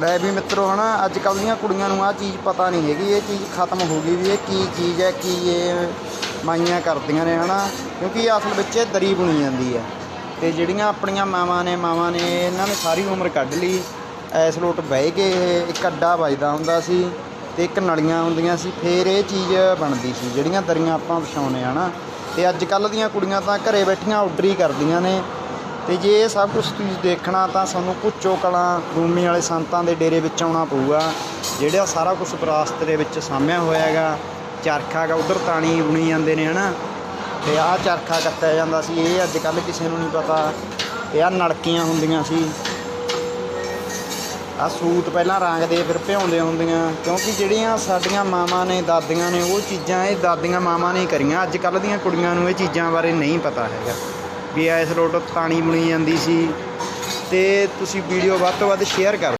ਲੈ ਵੀ ਮਿੱਤਰੋ, ਹਨਾ ਅੱਜ ਕੱਲ੍ਹ ਦੀਆਂ ਕੁੜੀਆਂ ਨੂੰ ਆ ਚੀਜ਼ ਪਤਾ ਨਹੀਂ ਹੈਗੀ, ਇਹ ਚੀਜ਼ ਖਤਮ ਹੋ ਗਈ ਵੀ ਇਹ ਕੀ ਚੀਜ਼ ਹੈ, ਕੀ ਇਹ ਮਾਈਆਂ ਕਰਦੀਆਂ ਨੇ, ਹਨਾ, ਕਿਉਂਕਿ ਇਹ ਅਸਲ ਵਿੱਚ ਇਹ ਦਰੀ ਬੁਣੀ ਜਾਂਦੀ ਹੈ। ਤੇ ਜਿਹੜੀਆਂ ਆਪਣੀਆਂ ਮਾਵਾਂ ਨੇ ਮਾਵਾਂ ਨੇ ਇਹਨਾਂ ਨੇ ਸਾਰੀ ਉਮਰ ਕੱਢ ਲਈ ਐਸ ਲੋਟ ਬਹਿ ਕੇ ਇਹ ਇੱਕ ਅੱਡਾ ਵੱਜਦਾ ਹੁੰਦਾ ਸੀ ਤੇ ਇੱਕ ਨਲੀਆਂ ਹੁੰਦੀਆਂ ਸੀ, ਫੇਰ ਇਹ ਚੀਜ਼ ਬਣਦੀ ਸੀ, ਜਿਹੜੀਆਂ ਦਰੀਆਂ ਆਪਾਂ ਵਿਛਾਉਨੇ ਆ ਨਾ ਤੇ ਅੱਜ ਕੱਲ੍ਹ ਦੀਆਂ ਕੁੜੀਆਂ ਤਾਂ ਘਰੇ ਬੈਠੀਆਂ ਆਰਡਰ ਹੀ ਕਰਦੀਆਂ ਨੇ ਤੇ ਜੇ ਇਹ ਸਭ ਕੁਝ ਤੁਸੀਂ ਦੇਖਣਾ ਤਾਂ ਸਾਨੂੰ ਪੁੱਚੋ ਕਲਾਂ ਰੂਮੀ ਵਾਲੇ ਸੰਤਾਂ ਦੇ ਡੇਰੇ ਵਿੱਚ ਆਉਣਾ ਪਊਗਾ, ਜਿਹੜਾ ਸਾਰਾ ਕੁਝ ਵਿਰਾਸਤ ਦੇ ਵਿੱਚ ਸਾਂਭਿਆ ਹੋਇਆ ਹੈਗਾ। ਚਰਖਾ ਗਾ ਉਧਰ ਤਾਣੀ ਬੁਣੀ ਜਾਂਦੇ ਨੇ, ਹਨਾ? ਤੇ ਆਹ ਚਰਖਾ ਕੱਤਿਆ ਜਾਂਦਾ ਸੀ, ਇਹ ਅੱਜ ਕੱਲ ਕਿਸੇ ਨੂੰ ਨਹੀਂ ਪਤਾ। ਤੇ ਆਹ ਨਲਕੀਆਂ ਹੁੰਦੀਆਂ ਸੀ। ਆ ਸੂਤ ਪਹਿਲਾਂ ਰਾਂਗਦੇ, ਫਿਰ ਭਿਉਂਦੇ ਹੁੰਦੀਆਂ। ਕਿਉਂਕਿ ਜਿਹੜੀਆਂ ਸਾਡੀਆਂ ਮਾਵਾਂ ਨੇ, ਦਾਦੀਆਂ ਨੇ, ਉਹ ਚੀਜ਼ਾਂ ਇਹ ਦਾਦੀਆਂ ਮਾਵਾਂ ਨੇ ਕਰੀਆਂ। ਅੱਜ ਕੱਲ ਦੀਆਂ ਕੁੜੀਆਂ ਨੂੰ ਇਹ ਚੀਜ਼ਾਂ ਬਾਰੇ ਨਹੀਂ ਪਤਾ ਹੈਗਾ। ਵੀ ਇਸ ਰੋਡ ਤਾਣੀ ਬਣੀ ਜਾਂਦੀ ਸੀ। ਅਤੇ ਤੁਸੀਂ ਵੀਡੀਓ ਵੱਧ ਤੋਂ ਵੱਧ ਸ਼ੇਅਰ ਕਰੋ